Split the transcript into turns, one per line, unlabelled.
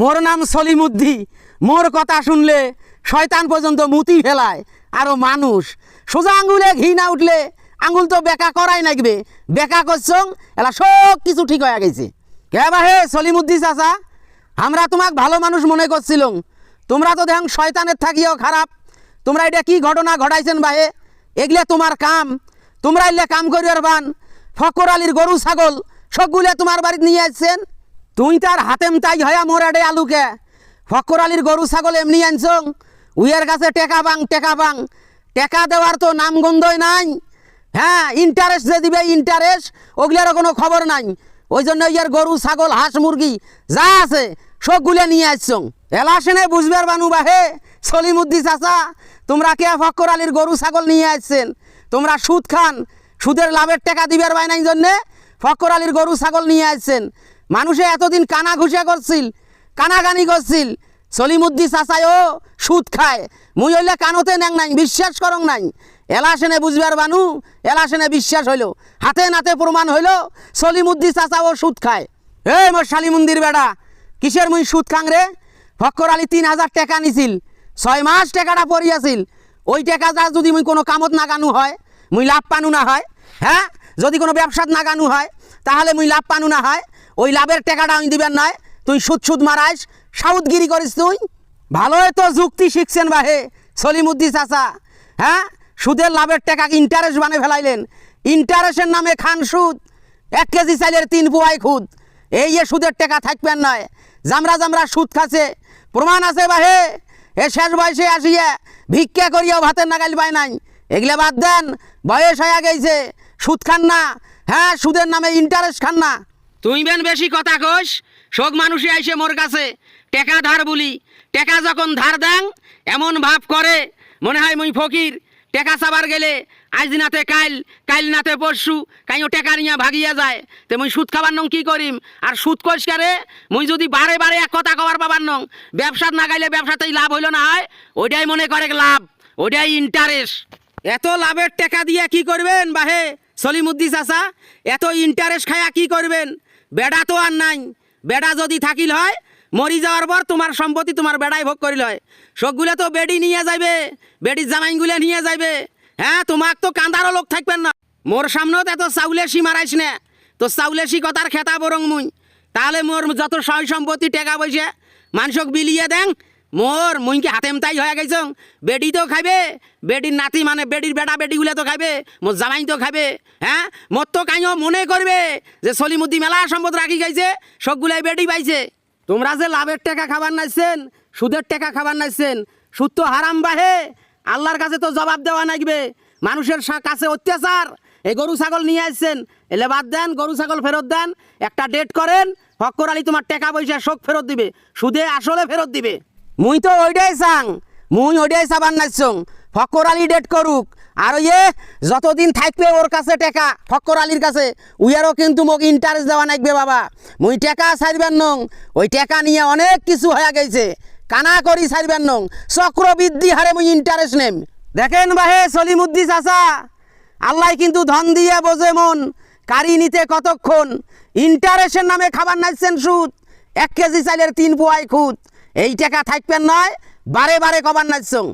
মোর নাম সলিমুদ্দি। মোর কথা শুনলে শয়তান পর্যন্ত মুতি ফেলায়। আরও মানুষ। সোজা আঙ্গুলে ঘি না উঠলে আঙ্গুল তো বেকা করাই লাগবে বেকা করছং, এলা সব কিছু ঠিক হয়ে গেছে। কে বা বাহে সলিমুদ্দি চাচা? আমরা তোমাক ভালো মানুষ মনে করছিলাম তোমরা তো দেখুন শয়তানের থাকিও খারাপ। তোমরা এটা কি ঘটনা ঘটাইছেন বাহে এগুলা তোমার কাম। তোমরা এলে কাম করিয়ার বান। ফকর আলীর গরু, ছাগল, সবগুলো তোমার বাড়িতে নিয়ে আসছেন। তুই তার হাতেম তাই হয়া মোরাডে আলুকে। ফকর আলীর গরু, ছাগল এমনি আনছং। উইয়ের কাছে টেকা বাং টেকা বাং। টেকা দেওয়ার তো নাম গন্ধই নাই। হ্যাঁ ইন্টারেস্ট যে দিবে ইন্টারেস্ট ওগুলারও কোনো খবর নাই। ওই জন্য ইয়ার গরু, ছাগল, হাঁস, মুরগি, যা আছে, সবগুলো নিয়ে আসছং। এলাসেনে বুঝবার বানু বাহে, সলিমুদ্দি চাচা, তোমরা কে ফক্কর আলীর গরু, ছাগল নিয়ে আসছেন? তোমরা সুদ খান, সুদের লাভের টাকা দিবার বাই নাই জন্যে ফক্কর আলীর গরু, ছাগল নিয়ে আসছেন। মানুষে এতদিন কানা ঘুষে করছিল, কানাগানি করছিল। সলিমুদ্দি চাচাইও সুদ খায়। মুই হইলে কানতে ন্যাং নাই, বিশ্বাস করং নাই। এলাসেনে বুঝবার বানু এলাসেনে বিশ্বাস হইল। হাতে নাতে প্রমাণ হইল সলিমুদ্দি চাচাও সুদ খায়। হে মোর শালিমন্দির বেড়া, কিসের মুই সুদ খাং রে? ফক্কর আলী তিন হাজার টাকা নিছিল, ছয় মাস টাকাটা পড়িয়াছিল। ওই টাকাটা যদি মুই কোনো কামত নাগানু হয়, মুই লাভ পানু না হয় হ্যাঁ? যদি কোনো ব্যবসাত নাগানু হয়, তাহলে মুই লাভ পানু না হয়। ওই লাভের টাকাটা আমি দিবেন নয় তুই সুদ সুদ মারাইস, সাউদগিরি করিস তুই। ভালোই তো যুক্তি শিখছেন বাহে সলিমুদ্দি চাচা। হ্যাঁ? সুদের লাভের টাকা ইন্টারেস্ট বানে ফেলাইলেন। ইন্টারেস্টের নামে খান সুদ। এক কেজি চাইলের তিন পুয়াই খুদ। এই যে সুদের টাকা থাকবেন নয় জামরা জামরা সুদ খাচ্ছে। প্রমাণ আছে বাহে এ শেষ বয়সে আসিয়া ভিক্ষা করিয়াও ভাতের নাগাল পায় নাই। এগুলো বাদ দেন, বয়স হয়ে গেছে। সুদ খান না। হ্যাঁ সুদের নামে ইন্টারেস্ট খান না। তুই বেন বেশি কথা কোস? সব মানুষই আইসে মোর কাছে। টেকা ধার বলি। টেকা যখন ধার দেন এমন ভাব করে। মনে হয় মুই ফকির। টেকা চাবার গেলে আজ নাতে কাইল কাইল নাতে পরশু, কাইও টেকা নিয়ে ভাগিয়া যায়। তে মুই সুদ খাবার নং কি করিম? আর সুদ করিসকারে মুই যদি বারে বারে এক কথা কবার পাবার নং, ব্যবসাত না গাইলে ব্যবসাতেই লাভ হইল না হয়? ওইটাই মনে করে লাভ। ওইটাই ইন্টারেস্ট এত লাভের টাকা দিয়ে কি করবেন বাহে? সলিমুদ্দি চাচা, এত ইন্টারেস্ট খায়া কি করবেন? বেড়া তো আর নাই। বেড়া যদি থাকিল হয়, মরি যাওয়ার পর তোমার সম্পত্তি তোমার বেড়াই ভোগ করিল হয়। সবগুলো তো বেডি নিয়ে যাইবে, বেডির জামাইগুলো নিয়ে যাইবে। হ্যাঁ তোমাক তো কান্দারও লোক থাকবেন না। মোর সামনেও তো এত চাউলেশি মারাইস না। তো চাউলেশি কথার খেতা বরং মুই। তাহলে মোর যত সয় সম্পত্তি টেকা বইছে মানুষক বিলিয়ে দেন মোর মুই কি হাতেম তাই হয়ে গেছ বেডি তো খাইবে বেডির নাতি মানে বেডির বেটা বেডিগুলো তো খাইবে, মোর জামাই তো খাইবে হ্যাঁ? মোর তো কাইও মনে করবে যে সলিমুদ্দি মেলা সম্পদ রাখি গেছে সবগুলাই বেডি পাইছে। তোমরা যে লাভের টাকা খাবার নাইছেন, সুদের টাকা খাবার নাইছেন, সুদ তো হারাম বাহে, আল্লাহর কাছে তো জবাব দেওয়া নাগবে মানুষের কাছে অত্যাচার, এই গরু ছাগল নিয়ে আসছেন এলে বাদ দেন, গরু ছাগল ফেরত দেন, একটা ডেট করেন ফক্কর আলী তোমার টাকা পয়সা শোক ফেরত দিবে, সুদে আসলে ফেরত দিবে। মুই তো ওইটাই চাং। মুই ওইটাই চাবার নাইছং ফক্কর আলী ডেট করুক। আর ইয়ে যতদিন থাকবে ওর কাছে টাকা ফক্কর আলীর কাছে। উইয়ারও কিন্তু মোক ইন্টারেস্ট দেওয়া নাকবে বাবা। মুই টাকা ছাড়বেন নং। ওই টাকা নিয়ে অনেক কিছু হয়ে গেছে। কানা করি ছাড়বেন নং। চক্রবৃদ্ধি হারে মুই ইন্টারেস্ট নেম। দেখেন বা বাহে সলিমুদ্দি চাচা। আল্লাহ কিন্তু ধন দিয়ে বোঝে মন। কারি নিতে কতক্ষণ? ইন্টারেস্টের নামে খাবার নাইছেন সুদ। এক কেজি চাইলের তিন পোয়াই খুদ। এই টাকা থাকবেন নয় বারে বারে কবার নাইছং